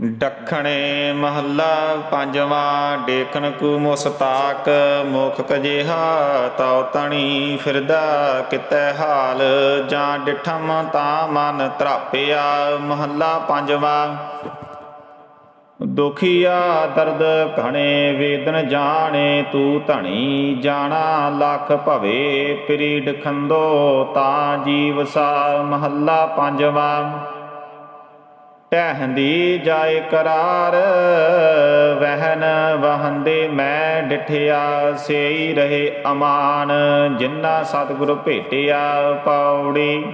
ਦੱਖਣੇ ਮਹੱਲਾ ਪੰਜਵਾਂ ਡੇਖਣ ਕੂ ਮੁਸਤਾਕ ਮੁਖ ਕਜੇਹਾ ਤਉ ਤਣੀ ਫਿਰਦਾ, ਕਿਤੈ ਹਾਲ ਜਾਂ ਡਿਠਮ ਤਾਂ ਮਨ ਤਰਾਪਿਆ ਮਹੱਲਾ ਪੰਜਵਾਂ, ਦੁਖੀਆ ਦਰਦ ਘਣੇ ਵੇਦਨ ਜਾਣੇ, ਤੂੰ ਧਣੀ ਜਾਣਾ ਲੱਖ ਭਵੇ ਪ੍ਰੀਡ ਖੰਦੋ ਤਾਂ ਜੀਵ ਸਾ। ਮਹੱਲਾ ਪੰਜਵਾਂ ਟਹਿੰਦੀ ਜਾਏ ਕਰਾਰ ਵਹਿਨ ਵਹੰਦੇ ਮੈਂ ਡਿਠਿਆ, ਸੇਈ ਰਹੇ ਅਮਾਨ ਜਿਨ੍ਹਾਂ ਸਤਿਗੁਰ ਭੇਟਿਆ ਪੌੜੀ।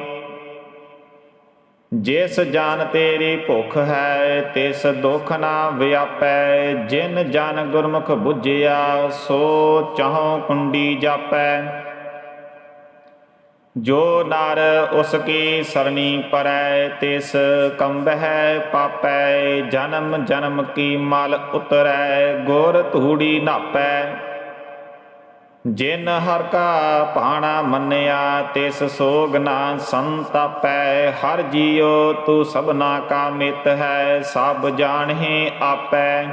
ਜਿਸ ਜਾਨ ਤੇਰੀ ਭੁਖ ਹੈ, ਤਿਸ ਦੁਖ ਨਾ ਵਿਆਪੈ, ਜਿਨ ਜਨ ਗੁਰਮੁਖ 부ਝਿਆ ਸੋ ਚਾਹੋ ਕੁੰਡੀ ਜਾਪੈ। ਜੋ ਨਰ ਉਸ ਕੀ ਸਰਣੀ ਪਰੈ, ਤਿਸ ਕੰਬਹਿ ਪਾਪੈ, ਜਨਮ ਜਨਮ ਕੀ ਮਲ ਉਤਰੈ, ਗੋਰ ਧੂੜੀ ਨਾਪੈ। ਜਿਨ ਹਰ ਕਾ ਭਾਣਾ ਮੰਨਿਆ, ਤਿਸ ਸੋਗ ਨਾ ਸੰਤਾਪੈ। ਹਰ ਜੀਉ ਤੂੰ ਸਭਨਾ ਕਾ ਮਿਤ ਹੈ, ਸਭ ਜਾਣਹਿ ਆਪੈ।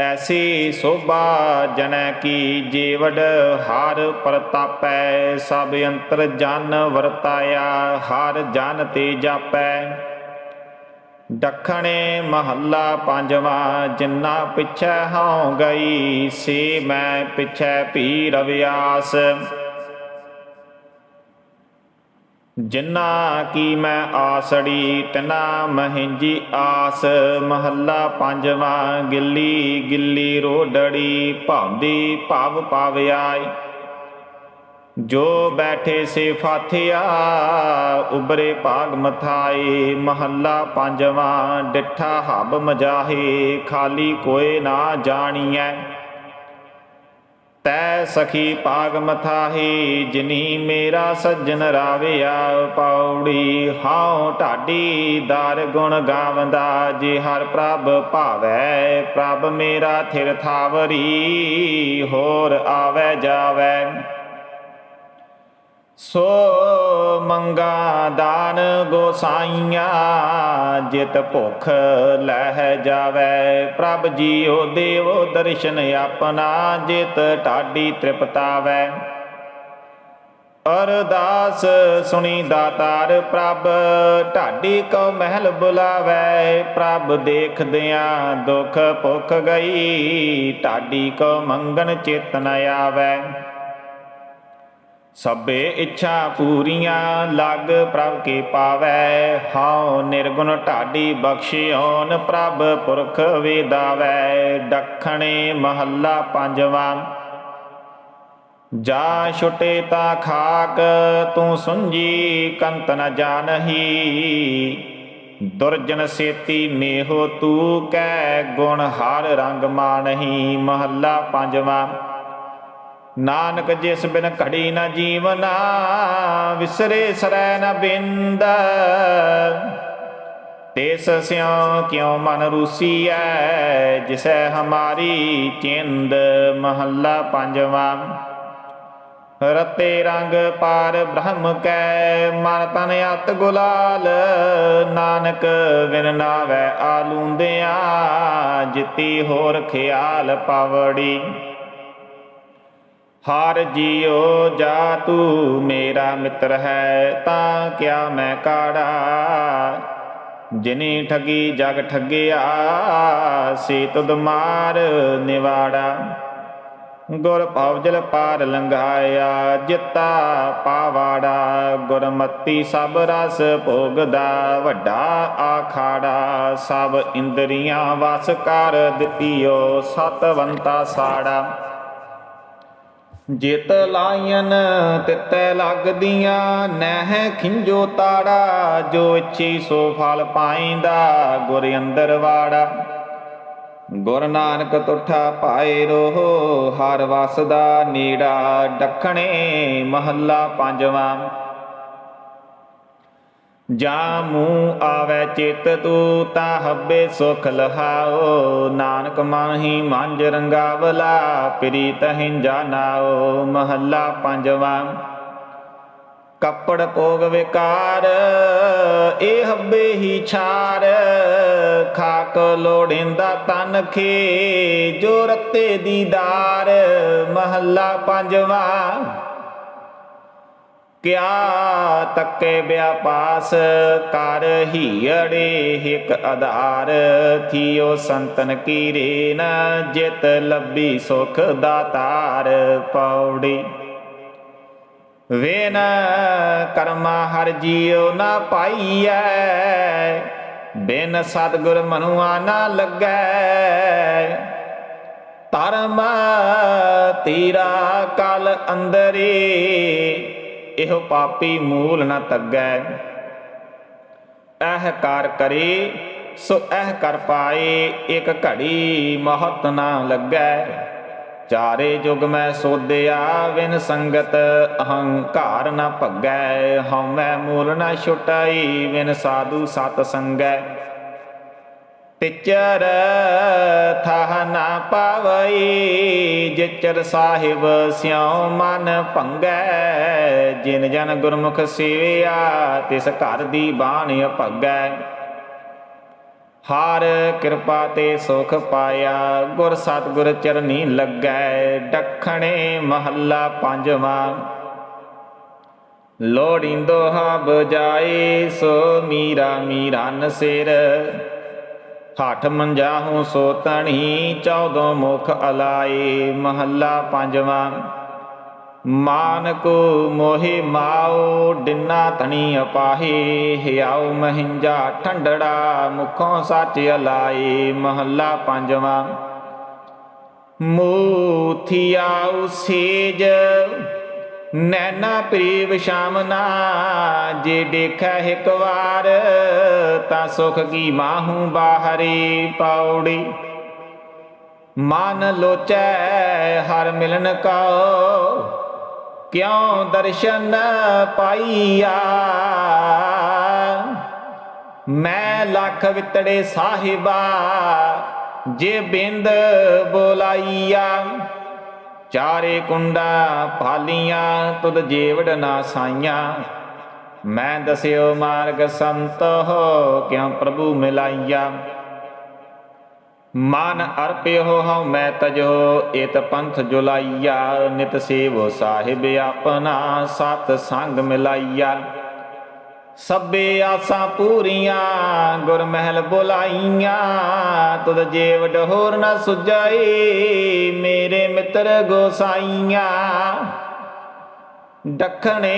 ਐਸੀ ਸੋਭਾ ਜਨੈ ਕੀ ਜੀਵੜ ਹਰ ਪ੍ਰਤਾਪੈ, ਸਭ ਅੰਤਰ ਜਨ ਵਰਤਾਇਆ, ਹਰ ਜਨ ਤੇ ਜਾਪੈ। ਦੱਖਣੇ ਮਹੱਲਾ ਪੰਜਵਾ, ਜਿੰਨਾ ਪਿਛੈ ਹਉ ਗਈ, ਸੇ ਮੈਂ ਪਿਛੈ ਪੀ ਰਵਿਆਸ। ਜਿੰਨਾ ਕੀ ਮੈਂ ਆਸੜੀ, ਤਨਾ ਮਹਿੰਜੀ ਆਸ। ਮਹੱਲਾ ਪੰਜਵਾਂ, ਗਿੱਲੀ ਗਿੱਲੀ ਰੋਡੜੀ, ਭਾਉਂਦੀ ਭਾਵ ਪਾਵਿਆਈ। ਜੋ ਬੈਠੇ ਸੇ ਫਾਥਿਆ ਉਬਰੇ ਭਾਗ ਮਥਾਏ ਮਹੱਲਾ ਪੰਜਵਾਂ, ਡਿੱਠਾ ਹਬ ਮਜਾਹੇ, ਖਾਲੀ ਕੋਏ ਨਾ ਜਾਣੀਐ। ਤੈ ਸਖੀ ਪਾਗ ਮਥਾਹੀ, ਜਿਨੀ ਮੇਰਾ ਸੱਜਣ ਰਾਵਿਆ ਪੌੜੀ। ਹਾਉ ਢਾਡੀ ਦਾਰ ਗੁਣ ਗਾਵੰਦਾ, ਜੇ ਹਰ ਪ੍ਰਭ ਭਾਵੈ, ਪ੍ਰਭ ਮੇਰਾ ਥਿਰ ਥਾਵਰੀ, ਹੋਰ ਆਵੈ ਜਾਵੈ। ਸੋ ਮੰਗਾ ਦਾਨ ਗੋਸਾਈਆਂ, ਜਿਤ ਭੁਖ ਲਹਿ ਜਾਵੇ। ਪ੍ਰਭ ਜੀਓ ਦੇਵੋ ਦਰਸ਼ਨ ਆਪਣਾ, ਜਿਤ ਢਾਡੀ ਤ੍ਰਿਪਤਾਵੈ। ਅਰਦਾਸ ਸੁਣੀ ਦਾਤਾਰ, ਪ੍ਰਭ ਢਾਡੀ ਕੋ ਮਹਿਲ ਬੁਲਾਵੇ। ਪ੍ਰਭ ਦੇਖਦਿਆਂ ਦੁਖ ਭੁਖ ਗਈ, ਢਾਡੀ ਕੋ ਮੰਗਣ ਚੇਤਨ ਆਵੇ। ਸਭੇ ਇੱਛਾ ਪੂਰੀਆਂ, ਲੱਗ ਪ੍ਰਭ ਕੇ ਪਾਵੈ? ਹਉ ਨਿਰਗੁਣ ਢਾਡੀ ਬਖਸ਼ਿਓਨ, ਪ੍ਰਭ ਪੁਰਖ ਵੇਦਾਵੈ। ਦੱਖਣੇ ਮਹੱਲਾ ਪੰਜਵਾਂ, ਜਾ ਛੁਟੇ ਤਾ ਖਾਕ, ਤੂੰ ਸੁੰਜੀ ਕੰਤ ਨ ਜਾਣਹੀ। ਦੁਰਜਨ ਸੇਤੀ ਮੇਹੋ ਤੂੰ, ਕੈ ਗੁਣ ਹਰ ਰੰਗ ਮਾਨਹੀ ਮਹੱਲਾ ਪੰਜਵਾਂ ਨਾਨਕ ਜਿਸ ਬਿਨ ਘੜੀ ਨਾ ਜੀਵਨਾ, ਵਿਸਰੇ ਸਰੈ ਨ ਬਿੰਦ। ਤਿਸ ਸਿਉ ਕਿਉ ਮਨ ਰੂਸੀਐ, ਜਿਸੈ ਹਮਾਰੀ ਚਿੰਦ ਮਹੱਲਾ ਪੰਜਵਾਂ। ਰਤੇ ਰੰਗ ਪਾਰ ਬ੍ਰਹਮ ਕੈ, ਮਨ ਤਨ ਅਤ ਗੁਲਾਲ। ਨਾਨਕ ਵਿਨ ਨਾਵੈ ਆਲੂੰਦਿਆਂ, ਜਿਤੀ ਹੋਰ ਖਿਆਲ ਪਾਵੜੀ। ਹਰ ਜੀਉ ਜਾ ਤੂੰ ਮੇਰਾ ਮਿੱਤਰ ਹੈ, ਤਾਂ ਕਿਆ ਮੈਂ ਕਾੜਾ? ਜਿਨੀ ਠਗੀ ਜਗ ਠੱਗਿਆ, ਸੇ ਤੁਧ ਮਾਰ ਨਿਵਾੜਾ। ਗੁਰ ਭਵਜਲ ਪਾਰ ਲੰਘਾਇਆ, ਜਿੱਤਾ ਪਾਵਾੜਾ। ਗੁਰਮਤੀ ਸਭ ਰਸ ਭੋਗਦਾ, ਵੱਡਾ ਆਖਾੜਾ। ਸਭ ਇੰਦਰੀਆਂ ਵਸ ਕਰ ਦਿੱਤੀਓ, ਸਤਵੰਤਾ ਸਾੜਾ। ਜਿਤ ਲਾਇਨ ਤਿਤੈ ਲੱਗਦੀਆਂ, ਨਹਿ ਖਿੰਜੋ ਤਾੜਾ, ਜੋ ਇੱਛੀ ਸੋ ਫਲ ਪਾਇਂਦਾ, ਗੁਰ ਅੰਦਰ ਵਾੜਾ। ਗੁਰ ਨਾਨਕ ਤੁਠਾ ਪਾਏ ਰੋਹ, ਹਰ ਵਸਦਾ ਨੀੜਾ, ਡਖਣੇ ਮਹੱਲਾ ਪੰਜਵਾਂ। ਜਾ ਮੂੰਹ ਆਵੇ ਚਿਤ, ਤੂ ਤਾ ਹੱਬੇ ਸੁਖ ਲਹਾਓ। ਨਾਨਕ ਮਾਹੀ ਮੰਜ ਰੰਗਾਵਲਾ, ਪ੍ਰੀਤ ਹਿੰਜਾ ਨਾਓ ਮਹੱਲਾ ਪੰਜਵਾਂ, ਕੱਪੜ ਪੋਗ ਵਿਕਾਰ, ਇਹ ਹੱਬੇ ਹੀ ਛਾਰ। ਖਾਕ ਲੋੜਿੰਦਾ ਤਨ ਖੇ ਜੋ ਰਤੇ ਦੀਦਾਰ ਮਹੱਲਾ ਪੰਜਵਾਂ ਕਿਆ ਤੱਕੇ ਵਿਆਪਾਸ ਕਰ ਹੀੜੇ ਹਿਕ ਆਧਾਰ। ਥੀਓ ਸੰਤਨ ਕੀ ਰੇਨ ਜਿਤ ਲੱਭੀ ਸੁਖ ਦਾਤਾਰ ਪੌੜੀ ਵੇਨ ਕਰਮਾ ਹਰ ਜੀਉ ਨਾ ਪਾਈਐ। ਬਿਨ ਸਤਗੁਰ ਮਨੁਆ ਨਾ ਲੱਗੈ। ਧਰਮ ਤੀਰਾ ਕਲ ਅੰਦਰੇ। ਇਹੋ ਪਾਪੀ ਮੂਲ ਨ ਤੱਗੈ। ਇਹ ਕਰ ਕਰੇ, ਸੋ ਇਹ ਕਰ ਪਾਏ, ਇਕ ਘੜੀ ਮਹਤ ਨਾ ਲੱਗੈ। ਚਾਰੇ ਜੁਗ ਮੈਂ ਸੋਧਿਆ ਵਿਨ ਸੰਗਤ ਅਹੰਕਾਰ ਨ ਭੱਗੈ। ਹਉਮੈ ਮੂਲ ਨ ਛੁਟਾਈ ਵਿਨ ਸਾਧੂ ਸਤ ਸੰਗੈ। ਤਿਚਰ ਥਾਹ ਨਾ ਪਾਵਈ, ਜਿਚਰ ਸਾਹਿਬ ਸਿਉ ਮਨ ਭੰਗੈ। ਜਿਨ ਜਨ ਗੁਰਮੁਖ ਸੇਵਿਆ, ਤਿਸ ਘਰ ਦੀ ਬਾਣੀ ਭਗੈ ਹਰ ਕਿਰਪਾ ਤੇ ਸੁਖ ਪਾਇਆ, ਗੁਰ ਸਤਗੁਰ ਚਰਨੀ ਲੱਗੈ। ਡਖਣੇ ਮਹੱਲਾ ਪੰਜਵਾਂ। ਲੋੜਿੰਦੋ ਹਾ ਬਜਾਏ ਸੋ ਮੀਰਾ ਮੀਰਨ ਸਿਰ। ਹੱਠ ਮੰਜਾਹੂ ਸੋ ਤਣੀ ਚੌਦੋਂ ਮੁਖ ਅਲਾਏ, ਮਹੱਲਾ ਪੰਜਵਾਂ। ਮਾਨ ਕੋ ਮੋਹਿ ਮਾਉ, ਡਿਨਾ ਤਣੀ ਅਪਾਹੇ ਹਿਆਉ ਮਹਿੰਜਾ ਠੰਡੜਾ, ਮੁਖੋਂ ਸੱਚ ਅਲਾਏ, ਮਹੱਲਾ ਪੰਜਵਾਂ। ਮੂਥਿਆਉ ਸੇਜ ਨੈਣਾ ਪ੍ਰੀਵ ਸ਼ਾਮਨਾ ਜੇ ਦੇਖੈ ਇੱਕ ਵਾਰ, ਤਾਂ ਸੁਖ ਕੀ ਮਾਹੂ ਬਾਹਰੀ ਪੌੜੀ। ਮਨ ਲੋਚੈ, ਹਰ ਮਿਲਨ ਕਉ, ਕਿਉ ਦਰਸ਼ਨ ਪਾਈਆ? ਮੈਂ ਲੱਖ ਵਿਤੜੇ ਸਾਹਿਬਾ, ਜੇ ਬਿੰਦ ਬੋਲਾਈਆ। ਚਾਰੇ ਕੁੰਡਾ ਪਾਲੀਆਂ ਤੁਧ ਜੀਵੜ ਨਾ ਸਾਈਆਂ। ਮੈਂ ਦਸਿਓ ਮਾਰਗ ਸੰਤ ਹੋ, ਕਿਉ ਪ੍ਰਭੂ ਮਿਲਾਈਆ? ਮਨ ਅਰਪਿਓ ਹਉ, ਮੈਂ ਤਜੋ ਏਤ ਪੰਥ ਜੁਲਾਈਆ। ਨਿਤ ਸੇਵੋ ਸਾਹਿਬ ਆਪਣਾ ਸਤ ਸੰਗ ਮਿਲਾਈਆ। ਸਭੇ ਆਸਾਂ ਪੂਰੀਆਂ ਗੁਰ ਮਹਿਲ ਬੁਲਾਈਆਂ। ਤੁਧ ਜੀਵ ਡਹੋਰ ਨਾ ਸੁਜਾਈ ਮੇਰੇ ਮਿੱਤਰ ਗੋਸਾਈਆਂ। ਡਖਣੇ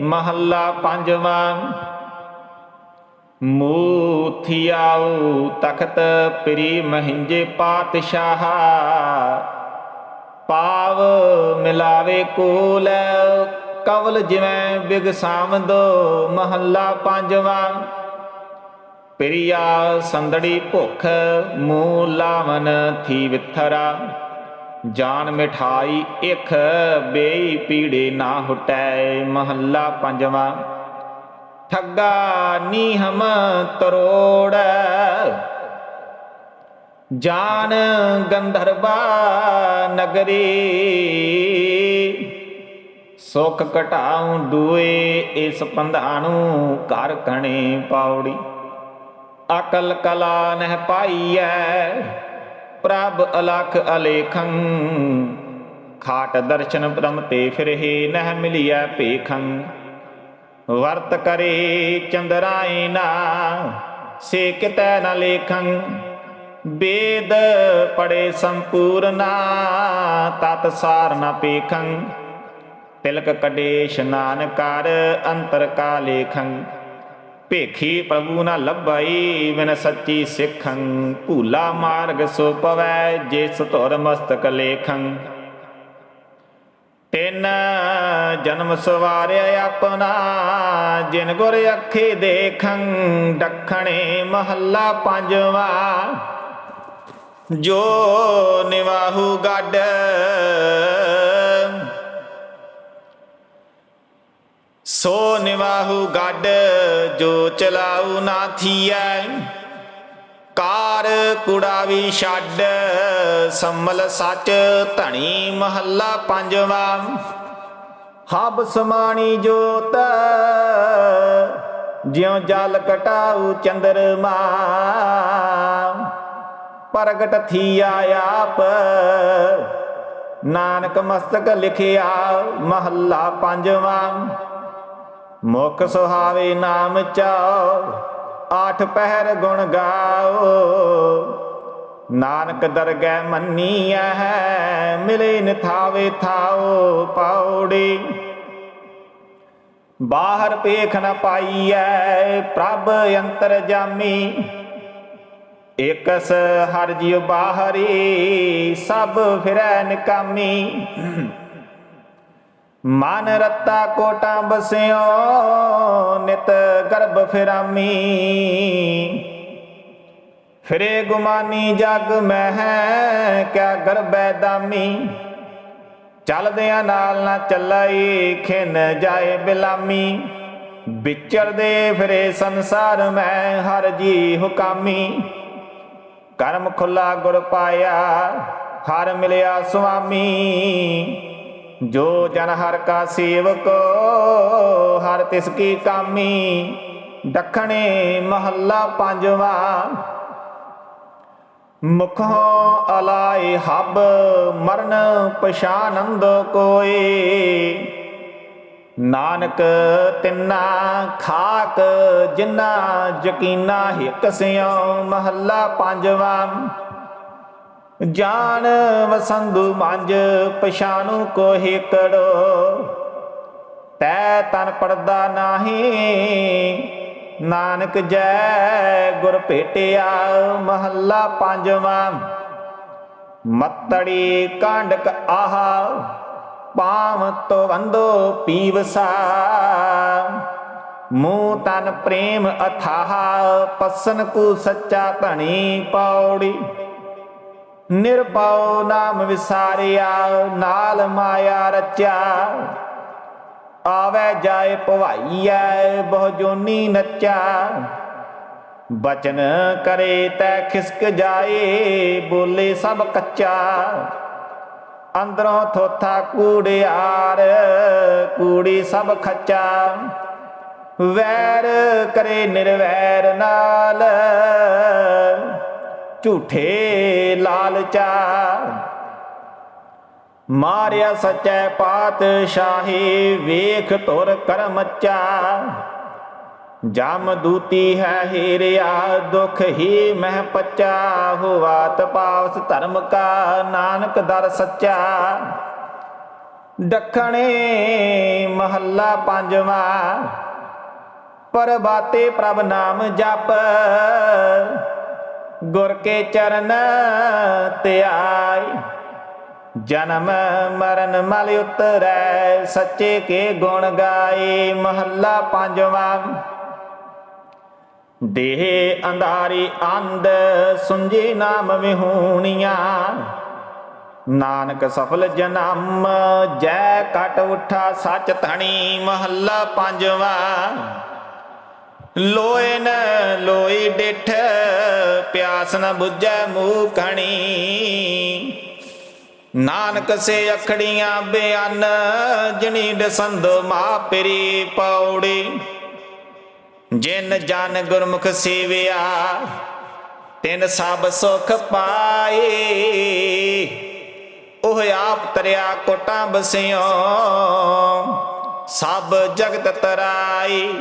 ਮਹੱਲਾ ਪੰਜਵਾਂ ਮੂਥਿਆਉ ਤਖਤ ਪ੍ਰੀ ਮਹਿੰਜੇ ਪਾਤਸ਼ਾਹ। ਪਾਵ ਮਿਲਾਵੇ ਕੋਲ ਕਵਲ ਜਿਵੇਂ ਬਿਗ ਸਾਮਦੋ ਮਹੱਲਾ ਪੰਜਵਾਂ। ਪ੍ਰਿਆ ਸੰਦੜੀ ਭੁਖ ਮੂਹ ਲਾਵਨ ਥੀ ਵਿਥਰਾ। ਜਾਨ ਮਿਠਾਈ ਇਖ ਬੇਈ ਪੀੜੇ ਨਾ ਹੁਟੈ ਮਹੱਲਾ ਪੰਜਵਾਂ। ਠੱਗਾ ਨੀਹਮ ਤਰੋੜ। ਜਾਨ ਗੰਧਰਵਾ ਨਗਰੀ। ਸੁਖ ਘਟਾਉ ਡੂਏ ਇਸ ਪੰਧਾਣੂ ਘਰ ਕਣੇ ਪਾਉੜੀ ਅਕਲ ਕਲਾ ਨਹਿ ਪਾਈਐ, ਪ੍ਰਭ ਅਲਖ ਅਲੇਖੰ। ਖਾਟ ਦਰਸ਼ਨ ਬ੍ਰਹਮ ਤੇ ਫਿਰਹਿ ਨਹਿ ਮਿਲਿਐ ਭੇਖੰ। ਵਰਤ ਕਰੇ ਚੰਦਰਾਇਨਾ ਸੇ ਕਿਤੈ ਨ ਲੇਖੰ। ਵੇਦ ਪੜੇ ਸੰਪੂਰਨਾ, ਤਤ ਸਾਰ ਨ ਪੇਖੰ। ਤਿਲਕ ਕਡੇ ਇਸ਼ਨਾਨ ਕਰ ਅੰਤਰ ਕਾ ਲੇਖੰ ਭੇਖੀ ਪ੍ਰਭੂ ਨਾ ਲੱਭਈ ਬਿਨ ਸੱਚੀ ਸਿੱਖੰ। ਭੂਲਾ ਮਾਰਗ ਸੋ ਪਵੈ ਜਿਸ ਧੁਰ ਮਸਤਕ ਲੇਖੰ। ਤਿੰਨ ਜਨਮ ਸਵਾਰਿਆ ਆਪਣਾ, ਜਿਨ ਗੁਰ ਅੱਖੇ ਦੇਖੰ। ਡਖਣੇ ਮਹੱਲਾ ਪੰਜਵਾ, ਜੋ ਨਿਵਾਹੂ ਗੱਡ ਸੋ ਨਿਵਾਹੂ ਗੱਡ, ਜੋ ਚਲਾਉ ਨਾ ਥੀਐ। ਕਾਰ ਕੁੜਾ ਛੱਡ, ਸੰਮਲ ਸੱਚ ਧਣੀ ਮਹੱਲਾ ਪੰਜਵਾ। ਹਬ ਸਮਾਣੀ ਜੋਤ, ਜਿਉ ਜਲ ਕਟਾਉ ਚੰਦਰਮਾ ਪ੍ਰਗਟ ਥੀਆ ਆਪ, ਨਾਨਕ ਮਸਤਕ ਲਿਖਿਆ ਮਹੱਲਾ ਪੰਜਵਾਂ। ਮੁਖ ਸੁਹਾਵੇ ਨਾਮ ਚਾਓ, ਆਠ ਪਹਿਰ ਗੁਣ ਗਾਓ। ਨਾਨਕ ਦਰਗਹਿ ਮੰਨੀਐ ਹੈ, ਮਿਲੇ ਨਿਥਾਵੇ ਥਾਓ ਪਾਉੜੀ। ਬਾਹਰ ਪੇਖ ਨ ਪਾਈਐ, ਪ੍ਰਭ ਅੰਤਰ ਜਾਮੀ। ਇਕਸ ਹਰ ਜਿਉ ਬਾਹਰੀ, ਸਭ ਫਿਰੈ ਨਿਕਾਮੀ। ਮਨ ਰਤਾ ਕੋਟਾਂ ਬਸਿਓ, ਨਿਤ ਗਰਭ ਫਿਰਾਮੀ। ਫਿਰੇ ਗੁਮਾਨੀ ਜਗ ਮਹਿ, ਕਿਆ ਗਰਬੈ ਦਾਮੀ। ਚੱਲਦਿਆਂ ਨਾਲ ਨਾ ਚੱਲਾਈ, ਖਿਨ ਜਾਏ ਬਿਲਾਮੀ। ਵਿਚਰਦੇ ਫਿਰੇ ਸੰਸਾਰ ਮੈਂ ਹਰ ਜੀ ਹੁਕਾਮੀ। ਕਰਮ ਖੁੱਲਾ ਗੁਰ ਪਾਇਆ, ਹਰ ਮਿਲਿਆ ਸੁਆਮੀ। ਜੋ ਜਨ ਹਰ ਕਾ ਸੇਵਕ ਹਰ ਤਿਸ ਕੀ ਕਾਮੀ, ਦੱਖਣੇ ਮਹੱਲਾ ਪੰਜਵਾ। ਮੁਖੋਂ ਅਲਾਏ ਹਬ ਮਰਨ ਪਛਾਨੰਦ ਕੋਏ। ਨਾਨਕ ਤਿੰਨਾ ਖਾਕ ਜਿੰਨਾ ਯਕੀਨਾ ਹਿਕ ਸਿਉ ਮਹੱਲਾ ਪੰਜਵਾ। ਜਾਣ ਵਸੰਦੂ ਮੰਜ ਪਛਾਨੂ ਕੋ ਹਿਕੜੋ ਤੈ ਤਨ ਪੜਦਾ ਨਾਹੀ, ਨਾਨਕ ਜੈ ਗੁਰ ਭੇਟਿਆ ਮਹੱਲਾ ਪੰਜਵਾਂ। ਮੱਤੜੀ ਕਾਂਡਕ ਆਹਾ ਪਾਮ ਤੋ ਵੰਦੋ ਪੀਵਸਾ। ਮੂਹ ਤਨ ਪ੍ਰੇਮ ਅਥਾਹ, ਪਸਨ ਕੂ ਸੱਚਾ ਧਣੀ ਪੌੜੀ। ਨਿਰਪਉ ਨਾਮ ਵਿਸਾਰਿਆ, ਨਾਲ ਮਾਇਆ ਰਚਿਆ। ਆਵੇ ਜਾਏ ਭਵਾਈਐ, ਬਹੁ ਜੋਨੀ ਨੱਚਾ ਬਚਨ ਕਰੇ ਤੈ ਖਿਸਕ ਜਾਏ, ਬੋਲੇ ਸਭ ਕੱਚਾ। ਅੰਦਰੋਂ ਥੋਥਾ ਕੂੜਿਆਰ, ਕੂੜੀ ਸਭ ਖੱਚਾ। ਵੈਰ ਕਰੇ ਨਿਰਵੈਰ ਨਾਲ ਝੂਠੇ ਲਾਲਚਾ ਮਾਰਿਆ ਸਚੈ ਪਾਤਸ਼ਾਹੀ, ਵੇਖ ਤੁਰ ਕਰਮਚਾ ਜਮ ਦੂਤੀ ਹੈ ਹੀਰਿਆ, ਦੁਖ ਹੀ ਮਹਿ ਪਚਾ। ਹੁਆ ਤਪਾਵਸ ਧਰਮ ਕਾ, ਨਾਨਕ ਦਰ ਸੱਚਾ। ਦੱਖਣੇ ਮਹੱਲਾ ਪੰਜਵਾ ਪਰਬਾਤੇ ਪ੍ਰਭ ਨਾਮ ਜਪ। ਗੁਰ ਕੇ ਚਰਨ ਧਿਆਈ। ਜਨਮ ਮਰਨ ਮਲ ਉਤਰੈ, ਸੱਚੇ ਕੇ ਗੁਣ ਗਾਏ, ਮਹੱਲਾ ਪੰਜਵਾਂ। ਦੇਹ ਅੰਧਾਰੀ ਅੰਧ, ਸੁੰਝੇ ਨਾਮ ਵਿਹੂਣੀਆਂ। ਨਾਨਕ ਸਫਲ ਜਨਮ, ਜੈ ਕਟ ਉਠਾ ਸੱਚ ਧਣੀ, ਮਹੱਲਾ ਪੰਜਵਾਂ। ਲੋਏ ਨ ਲੋਈ ਡਿਠ, ਪਿਆਸ ਨ 부ਝੈ ਮੂਹ ਕਣੀ। ਨਾਨਕ ਸੇ ਅਖੜੀਆਂ ਬਿਆਨ ਜਣੀ ਦਸੰਦ ਮਾਪਰੀ ਪੌੜੀ। ਜਿਨ ਜਨ ਗੁਰਮੁਖ ਸੇਵਿਆ, ਤਿਨ ਸਭ ਸੁਖ ਪਾਏ। ਉਹ ਆਪ ਤਰਿਆ ਕੋਟਾਂ ਬਸਿਓ, ਸਭ ਜਗਤ ਤਰਾਈ।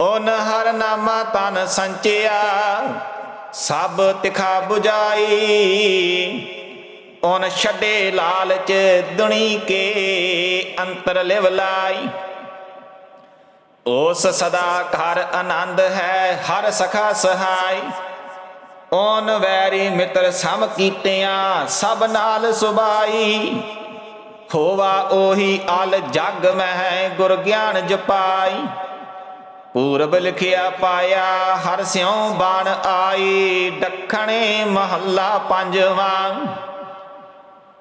ਓਨ ਹਰ ਨਾਮਾ ਤਨ ਸੰਚਿਆ, ਸਭ ਤਿਖਾ 부ਜਾਈ ਓਨ ਛੱਡੇ ਲਾਲਚ ਦੁਨੀ ਕੇ ਅੰਤਰ ਲਿਵ ਲਾਈ। ਉਸ ਸਦਾ ਘਰ ਆਨੰਦ ਹੈ, ਹਰ ਸਖਾ ਸਹਾਈ। ਓਨ ਵੈਰੀ ਮਿੱਤਰ ਸਮ ਕੀਤਿਆਂ, ਸਭ ਨਾਲ ਸੁਬਾਈ ਹੋਵਾ ਉਹੀ ਅਲ ਜਗ ਮਹਿ ਗੁਰ ਗਿਆਨ ਜਪਾਈ। ਪੂਰਬ ਲਿਖਿਆ ਪਾਇਆ, ਹਰ ਸਿਉ ਬਾਣ ਆਈ ਦੱਖਣੇ ਮਹੱਲਾ ਪੰਜਵਾਂ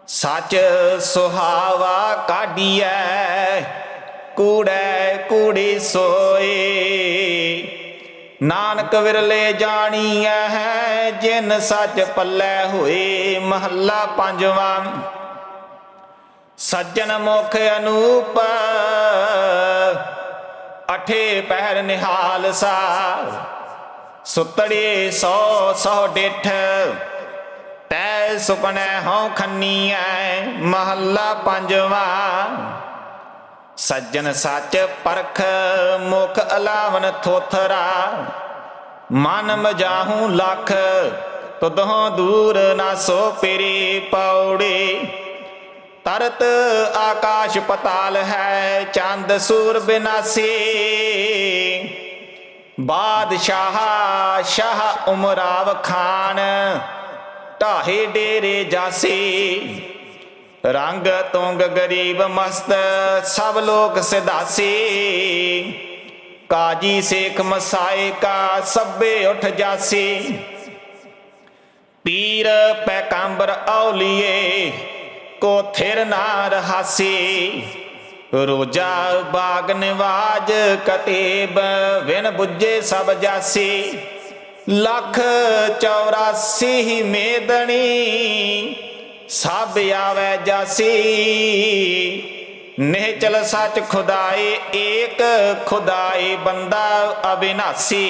ਸੱਚ ਸੁਹਾਵਾ ਕਾਢੀਐ, ਕੂੜੈ ਕੂੜੀ ਸੋਏ। ਨਾਨਕ ਵਿਰਲੇ ਜਾਣੀਐ ਹੈ ਜਿਨ ਸੱਚ ਪੱਲੇ ਹੋਏ, ਮਹੱਲਾ ਪੰਜਵਾਂ ਸੱਜਣ ਮੁਖ ਅਨੂਪ ਅਠੇ ਪਹਿਰ ਨਿਹਾਲ ਸਾ ਸੁਤੜੀ ਸੋ ਸੋ ਡਿਠ। ਤੈ ਸੁਪਨੈ ਹਉ ਖੰਨੀਐ, ਮਹੱਲਾ ਪੰਜਵਾ। ਸੱਜਣ ਸੱਚ ਪਰਖ ਮੁਖ ਅਲਾਵਨ ਥੋਥਰਾ। ਮਨ ਮਜਾਹੂ ਲਖ ਤੁਧੋਂ ਦੂਰ ਨਾ ਸੋ ਪੇਰੀ ਪੌੜੀ। ਤਰਤ ਆਕਾਸ਼ ਪਤਾਲ ਹੈ, ਚੰਦ ਸੂਰ ਬਿਨਾਸੀ। ਬਾਦਸ਼ਾਹ ਸ਼ਾਹ ਉਮਰਾਵ ਖਾਨ, ਢਾਹੇ ਡੇਰੇ ਜਾਸੀ। ਰੰਗ ਤੁੰਗ ਗਰੀਬ ਮਸਤ, ਸਭ ਲੋਕ ਸਿਧਾਸੀ। ਕਾਜੀ ਸੇਖ ਮਸਾਏ ਕਾ ਸਭੇ ਉਠ ਜਾਸੀ। ਪੀਰ ਪੈਗੰਬਰ ਔਲੀਏ ਕੋ ਥਿਰ ਨਾ ਰਹਾਸੀ। ਰੋਜਾ ਬਾਗ ਨਿਵਾਜ ਕਤੀਬ ਵਿਨ ਬੁੱਝੇ ਸਭ ਜਾਸੀ। ਲੱਖ 84 ਹੀ ਮੇਦਣੀ, ਸਭ ਆਵੇ ਜਾਸੀ। ਨਿਹਚਲ ਸੱਚ ਖੁਦਾਏ, ਏਕ ਖੁਦਾਏ ਬੰਦਾ ਅਬਿਨਾਸੀ